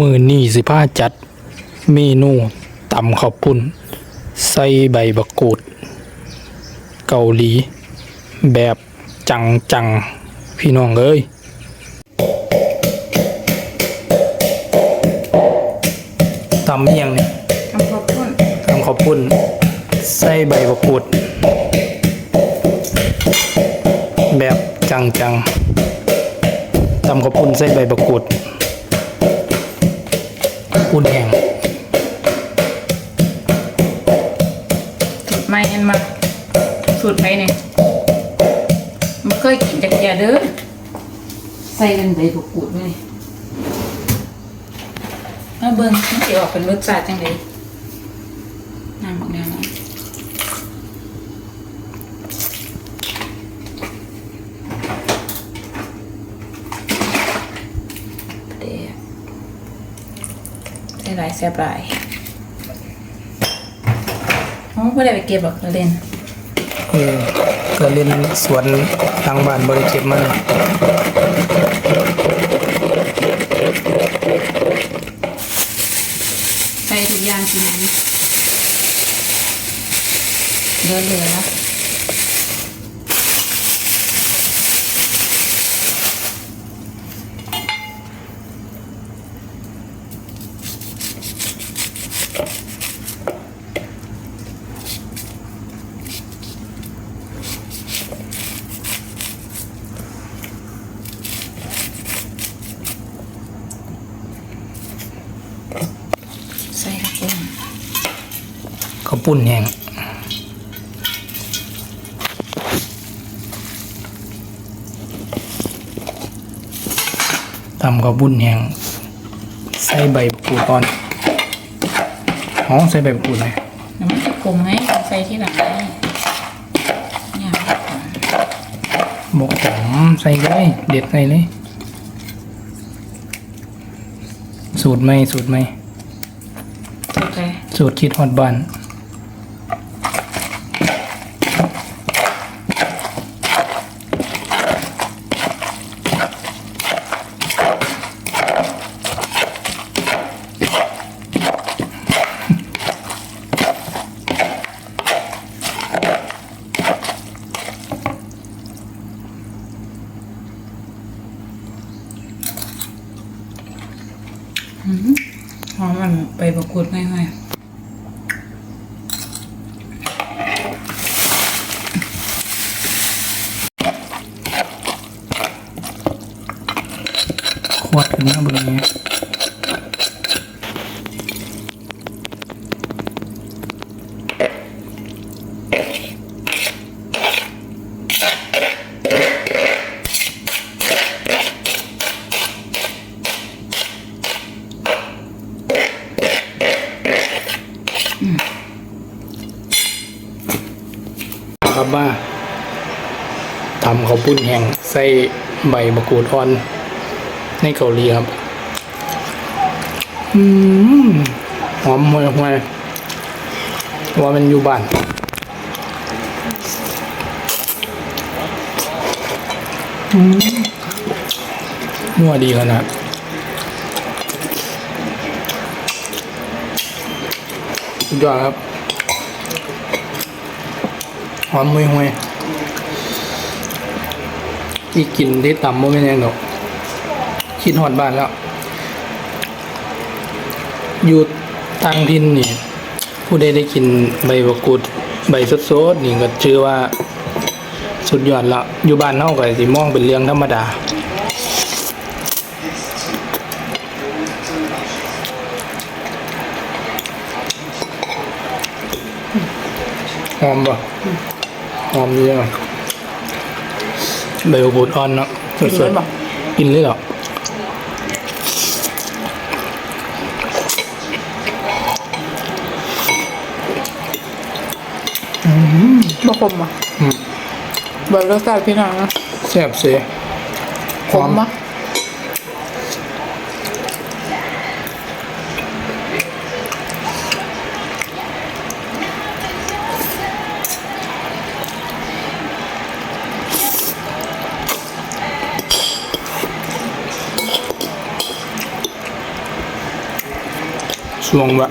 มือนี่สิพาจัดเมนูตำข้าวปุ้น ใส่ใบบักกูด เกาหลี แบบจังจังๆพี่น้องเอ้ยตำเมียงเนี่ยทำข้าวปุ้นทำข้าวปุ้นใส่ใบบักกูด แบบจังจังๆตำข้าวปุ้นใส่ใบบักกูด ปุ้นแห้งสูตรใหม่เห็นมาสูตรไทยเนี่ยไม่เคยกินจากยาเด้อใส่เป็นใบบุกกูดเลยมาเบิ่งมันจะออกเป็นรสชาติจังไดน้ำบักแนวนะเดี๋ยวใส่หลายแซ่บหลายอ๋อไม่ได้ไปเก็บหรอกเราเล่นเออก็เล่นสวนทางบ้านบริเก็บมาเลยไปทุกอย่างทีนี้เดินเหลือแล้ว ใส่ข้าวปุ้นข้าวปุ้นแห้งตำข้าวปุ้นแห้งใส่ใบบักกูดก่อนอ๋อใส่ใบบักกูดเลยน้ำมันจะคงไหมใส่ที่หลังได้เนี่ยบกหอมใส่เลย เด็ดใส่เลย สูตรไหมสูตรไหมถูกใจสูตรคิดฮอดบ้าน หอมมันไปบกกูดง่ายๆขวดขึ้นมาเบนนี้ ครับว่าทำข้าวปุ้นแห้งใส่ใบมะกรูดอ่อนในเกาหลีครับ อืมหอมห่วยหวยว่ามันอยู่บ้านอืมนัวดีขนาดสุดยอดครับ อมห่วยห่วยอีกกินที่ต่ำไม่เป็นยังดอกคิดหอดบ้านแล้ว อยู่ทางทินนี่ ผู้ใดได้กินใบบกกูดใบสดๆนี่ก็ชื่อว่าสุดยอดละอยู่บ้านเฮาก็สิมองเป็นเรื่องธรรมดาหอมป่ อมเยอะใบบักกูดอ่อนเนาะๆกินสเลดยบอกๆกินเลยเหรอบ่คมอะอืมเบิร์รสชาติพี่น้องนะแซ่บเสียคมปะ ช่วงวะ